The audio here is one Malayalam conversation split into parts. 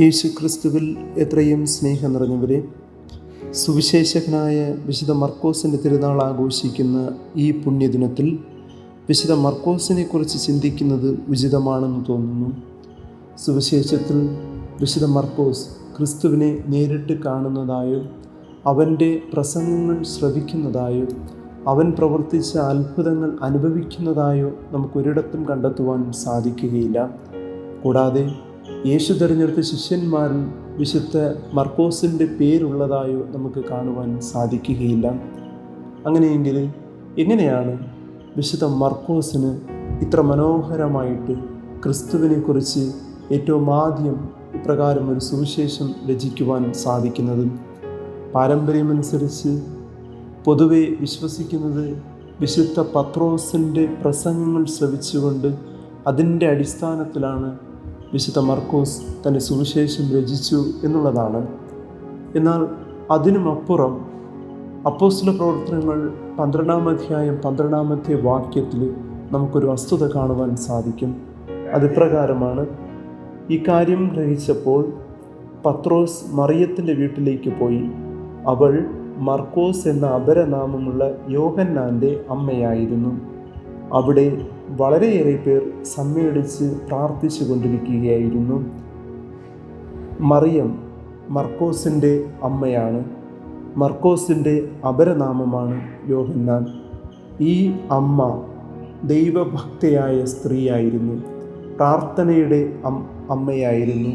യേശു ക്രിസ്തുവിൽ എത്രയും സ്നേഹം നിറഞ്ഞവരെ സുവിശേഷകനായ വിശുദ്ധ മർക്കോസിന്റെ തിരുനാൾ ആഘോഷിക്കുന്ന ഈ പുണ്യദിനത്തിൽ വിശുദ്ധ മർക്കോസിനെ കുറിച്ച് ചിന്തിക്കുന്നത് ഉചിതമാണെന്ന് തോന്നുന്നു. സുവിശേഷത്തിൽ വിശുദ്ധ മർക്കോസ് ക്രിസ്തുവിനെ നേരിട്ട് കാണുന്നതായോ അവന്റെ പ്രസംഗങ്ങൾ ശ്രവിക്കുന്നതായോ അവൻ പ്രവർത്തിച്ച അത്ഭുതങ്ങൾ അനുഭവിക്കുന്നതായോ നമുക്കൊരിടത്തും കണ്ടെത്തുവാൻ സാധിക്കുകയില്ല. കൂടാതെ യേശു തിരഞ്ഞെടുത്ത ശിഷ്യന്മാരിൽ വിശുദ്ധ മർക്കോസിന്റെ പേരുള്ളതായോ നമുക്ക് കാണുവാൻ സാധിക്കുകയില്ല. അങ്ങനെയെങ്കിൽ എങ്ങനെയാണ് വിശുദ്ധ മർക്കോസിന് ഇത്ര മനോഹരമായിട്ട് ക്രിസ്തുവിനെക്കുറിച്ച് ഏറ്റവും ആദ്യം ഇപ്രകാരം ഒരു സുവിശേഷം രചിക്കുവാൻ സാധിക്കുന്നത്? പാരമ്പര്യമനുസരിച്ച് പൊതുവെ വിശ്വസിക്കുന്നത് വിശുദ്ധ പത്രോസിന്റെ പ്രസംഗങ്ങൾ ശ്രവിച്ചുകൊണ്ട് അതിന്റെ അടിസ്ഥാനത്തിലാണ് വിശുദ്ധ മർക്കോസ് തന്റെ സുവിശേഷം രചിച്ചു എന്നുള്ളതാണ്. എന്നാൽ അതിനുമപ്പുറം അപ്പോസ്തല പ്രവർത്തനങ്ങൾ പന്ത്രണ്ടാം അധ്യായം പന്ത്രണ്ടാമത്തെ വാക്യത്തിൽ നമുക്കൊരു വസ്തുത കാണുവാൻ സാധിക്കും. അതിപ്രകാരമാണ് ഈ കാര്യം ഗ്രഹിച്ചപ്പോൾ പത്രോസ് മറിയത്തിന്റെ വീട്ടിലേക്ക് പോയി. അവൾ മർക്കോസ് എന്ന അപരനാമമുള്ള യോഹന്നാന്റെ അമ്മയായിരുന്നു. അവിടെ വളരെയേറെ പേർ സമ്മേളിച്ച് പ്രാർത്ഥിച്ചു കൊണ്ടിരിക്കുകയായിരുന്നു. മറിയം മർക്കോസിന്റെ അമ്മയാണ്. മർക്കോസിന്റെ അപരനാമമാണ് യോഹന്നാൻ. ഈ അമ്മ ദൈവഭക്തയായ സ്ത്രീയായിരുന്നു. പ്രാർത്ഥനയുടെ അമ്മയായിരുന്നു.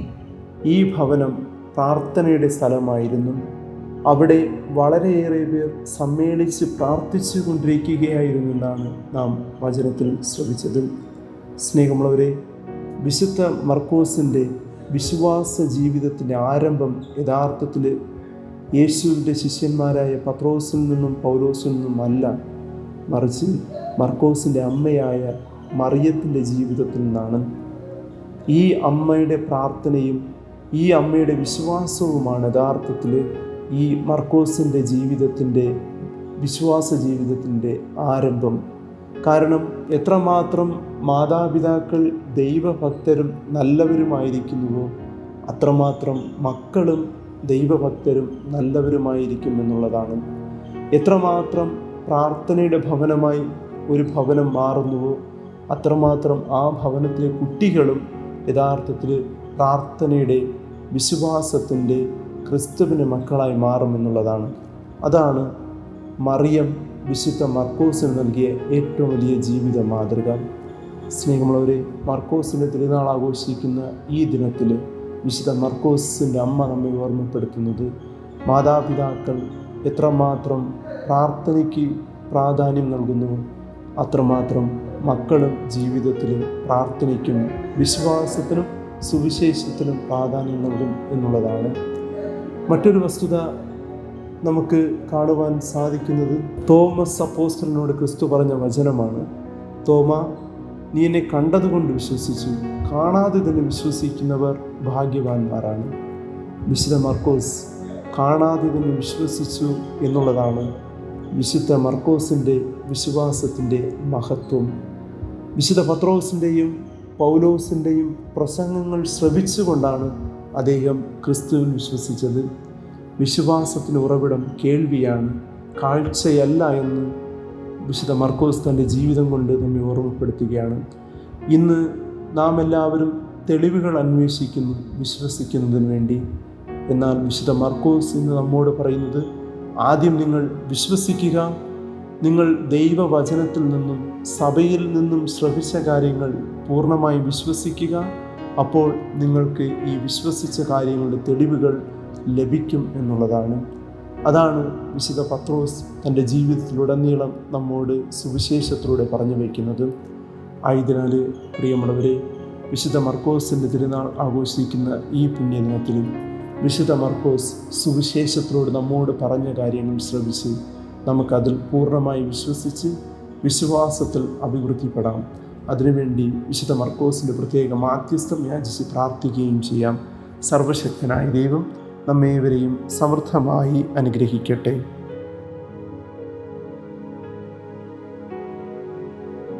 ഈ ഭവനം പ്രാർത്ഥനയുടെ സ്ഥലമായിരുന്നു. അവിടെ വളരെയേറെ പേർ സമ്മേളിച്ച് പ്രാർത്ഥിച്ചു കൊണ്ടിരിക്കുകയായിരുന്നെന്നാണ് നാം വചനത്തിൽ ശ്രമിച്ചത് സ്നേഹമുള്ളവരെ വിശുദ്ധ മർക്കോസിന്റെ വിശ്വാസ ജീവിതത്തിന്റെ ആരംഭം യഥാർത്ഥത്തിൽ യേശുവിന്റെ ശിഷ്യന്മാരായ പത്രോസിൽ നിന്നും പൗലോസിൽ നിന്നും അല്ല. മറിച്ച് മർക്കോസിന്റെ അമ്മയായ മറിയത്തിന്റെ ജീവിതത്തിൽ നിന്നാണ്. ഈ അമ്മയുടെ പ്രാർത്ഥനയും ഈ അമ്മയുടെ വിശ്വാസവുമാണ് യഥാർത്ഥത്തിൽ ഈ മർക്കോസിന്റെ ജീവിതത്തിന്റെ വിശ്വാസ ജീവിതത്തിന്റെ ആരംഭം. കാരണം എത്രമാത്രം മാതാപിതാക്കൾ ദൈവഭക്തരും നല്ലവരുമായിരിക്കുന്നുവോ അത്രമാത്രം മക്കളും ദൈവഭക്തരും നല്ലവരുമായിരിക്കും എന്നുള്ളതാണ് എത്രമാത്രം പ്രാർത്ഥനയുടെ ഭവനമായി ഒരു ഭവനം മാറുന്നുവോ അത്രമാത്രം ആ ഭവനത്തിലെ കുട്ടികളും യഥാർത്ഥത്തിൽ പ്രാർത്ഥനയുടെ വിശ്വാസത്തിന്റെ ക്രിസ്തുവിന്റെ മക്കളായി മാറുമെന്നുള്ളതാണ്. അതാണ് മറിയം വിശുദ്ധ മർക്കോസിന് നൽകിയ ഏറ്റവും വലിയ ജീവിത മാതൃക. സ്നേഹമുള്ളവരെ മർക്കോസിന്റെ തിരുനാൾ ആഘോഷിക്കുന്ന ഈ ദിനത്തിൽ വിശുദ്ധ മർക്കോസിന്റെ അമ്മ നമ്മെ ഓർമ്മപ്പെടുത്തുന്നത് മാതാപിതാക്കൾ എത്രമാത്രം പ്രാർത്ഥനയ്ക്ക് പ്രാധാന്യം നൽകുന്നു അത്രമാത്രം മക്കളും ജീവിതത്തിൽ പ്രാർത്ഥനയ്ക്കും വിശ്വാസത്തിനും സുവിശേഷത്തിനും പ്രാധാന്യം നൽകും എന്നുള്ളതാണ്. മറ്റൊരു വസ്തുത നമുക്ക് കാണുവാൻ സാധിക്കുന്നത് തോമസ് അപ്പോസ്റ്റലിനോട് ക്രിസ്തു പറഞ്ഞ വചനമാണ്. തോമ നീ എന്നെ കണ്ടതുകൊണ്ട് വിശ്വസിച്ചു. കാണാതെ തന്നെ വിശ്വസിക്കുന്നവർ ഭാഗ്യവാന്മാരാണ്. വിശുദ്ധ മർക്കോസ് കാണാതെ തന്നെ വിശ്വസിച്ചു എന്നുള്ളതാണ് വിശുദ്ധ മർക്കോസിന്റെ വിശ്വാസത്തിന്റെ മഹത്വം. വിശുദ്ധ പത്രോസിന്റെയും പൗലോസിന്റെയും പ്രസംഗങ്ങൾ ശ്രവിച്ചുകൊണ്ടാണ് അദ്ദേഹം ക്രിസ്തുവിൽ വിശ്വസിച്ചത് വിശ്വാസത്തിന് ഉറവിടം കേൾവിയാണ് കാഴ്ചയല്ല എന്ന് വിശുദ്ധ മർക്കോസ് തന്റെ ജീവിതം കൊണ്ട് നമ്മെ ഓർമ്മപ്പെടുത്തുകയാണ്. ഇന്ന് നാം എല്ലാവരും തെളിവുകൾ അന്വേഷിക്കുന്നു വിശ്വസിക്കുന്നതിന് വേണ്ടി. എന്നാൽ വിശുദ്ധ മർക്കോസ് ഇന്ന് നമ്മോട് പറയുന്നത് ആദ്യം നിങ്ങൾ വിശ്വസിക്കുക നിങ്ങൾ ദൈവവചനത്തിൽ നിന്നും സഭയിൽ നിന്നും ശ്രവിച്ച കാര്യങ്ങൾ പൂർണമായി വിശ്വസിക്കുക അപ്പോൾ നിങ്ങൾക്ക് ഈ വിശ്വസിച്ച കാര്യങ്ങളുടെ തെളിവുകൾ ലഭിക്കും എന്നുള്ളതാണ്. അതാണ് വിശുദ്ധ പത്രോസ് തന്റെ ജീവിതത്തിലുടനീളം നമ്മോട് സുവിശേഷത്തിലൂടെ പറഞ്ഞു വയ്ക്കുന്നത് ആയതിനാൽ പ്രിയമുള്ളവരെ വിശുദ്ധ മർക്കോസിന്റെ തിരുനാൾ ആഘോഷിക്കുന്ന ഈ പുണ്യദിനത്തിൽ വിശുദ്ധ മർക്കോസ് സുവിശേഷത്തിലൂടെ നമ്മോട് പറഞ്ഞ കാര്യങ്ങൾ ശ്രവിച്ച് നമുക്കതിൽ പൂർണമായി വിശ്വസിച്ച് വിശ്വാസത്തിൽ അഭിവൃദ്ധിപ്പെടാം. അതിനുവേണ്ടി വിശുദ്ധ മർക്കോസിന്റെ പ്രത്യേക മാധ്യസ്ഥം യാചിച്ച് പ്രാർത്ഥിക്കുകയും ചെയ്യാം. സർവശക്തനായ ദൈവം നമ്മേവരെയും സമൃദ്ധമായി അനുഗ്രഹിക്കട്ടെ.